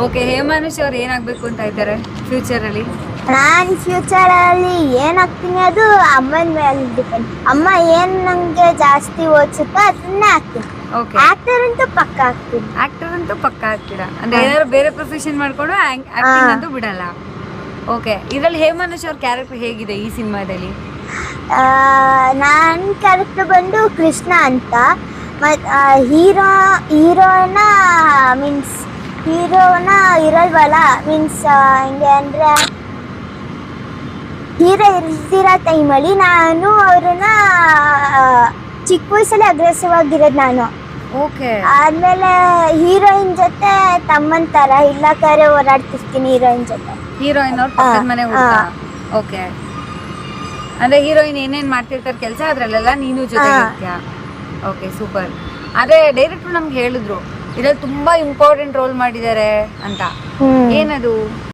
Okay ಹೇಮಾನುಷ್ ಅವ್ರು ಏನಾಗ್ಬೇಕು ಅಂತ ಇದ್ದಾರೆ ಫ್ಯೂಚರ್ ಅಲ್ಲಿ? ನಾನು ಫ್ಯೂಚರ್ ಅಲ್ಲಿ ಏನಾಗ್ತೀನಿ ಅದು ಅಮ್ಮನ ಮೇಲೆ ಡಿಪೆಂಡ್ ಅಮ್ಮ ಏನ್ ನಂಗೆ ಜಾಸ್ತಿ ಓದಿಸುತ್ತೋ ಅದನ್ನೇ ಆಗ್ತೀನಿ ಓಕೆ ಆಕ್ಟರ್ ಅಂತೂ ಪಕ್ಕ ಆಗ್ತೀನಿ ಆಕ್ಟರ್ ಅಂತೂ ಪಕ್ಕ ಆಗ್ತೀರಾ ಅಂದ್ರೆ ಏನಾದ್ರು ಬೇರೆ ಪ್ರೊಫೆಷನ್ ಮಾಡ್ಕೊಂಡು ಆಕ್ಟಿಂಗ್ ಅಂತೂ ಬಿಡಲ್ಲ. ಓಕೆ ಇದ್ರಲ್ಲಿ ಹೇಮಾನುಷ್ ಅವ್ರ ಕ್ಯಾರೆಕ್ಟರ್ ಹೇಗಿದೆ ಈ ಸಿನಿಮಾದಲ್ಲಿ? ನನ್ನ ಕ್ಯಾರೆಕ್ಟರ್ ಬಂದು ಕೃಷ್ಣ ಅಂತ. ಮತ್ತು ಹೀರೋ ಹೀರೋನ ಮೀನ್ಸ್ ಹೀರೋನ ಇರಲ್ವಲ್ಲ? ಮೀನ್ಸ್ ಹೆಂಗೆ ಅಂದರೆ ಹೀರೋ ಇರ್ದಿರೋ ಟೈಮಲ್ಲಿ ನಾನು ಅವ್ರನ್ನ ಚಿಕ್ಕ ವಯಸ್ಸಲ್ಲಿ ಅಗ್ರೆಸಿವ್ ಆಗಿರೋದು ನಾನು. ಓಕೆ ಆದ್ಮೇಲೆ ಹೀರೋಯಿನ್ ಜೊತೆ ತಮ್ಮನ್ ತರ ಇಲ್ಲ ಕರೆ ಓಡಾಡ್ತಿರ್ತೀನಿ ಹೀರೋಯಿನ್ ಜೊತೆ. ಹೀರೋಯಿನ್ ಅವ್ರ ಪಕ್ಕದ ಮನೆ. ಓಕೆ ಅಂದ್ರೆ ಹೀರೋಯಿನ್ ಏನೇನ್ ಮಾಡ್ತಿರ್ತಾರೆ ಕೆಲಸ ಅದ್ರಲ್ಲೆಲ್ಲ ನೀನು ಜೊತೆ. ಓಕೆ ಸೂಪರ್ ಅದೇ ಡೈರೆಕ್ಟ್ರು ನಮ್ಗೆ ಹೇಳಿದ್ರು ಇದ್ರಲ್ಲಿ ತುಂಬಾ ಇಂಪಾರ್ಟೆಂಟ್ ರೋಲ್ ಮಾಡಿದ್ದಾರೆ ಅಂತ. ಏನದು?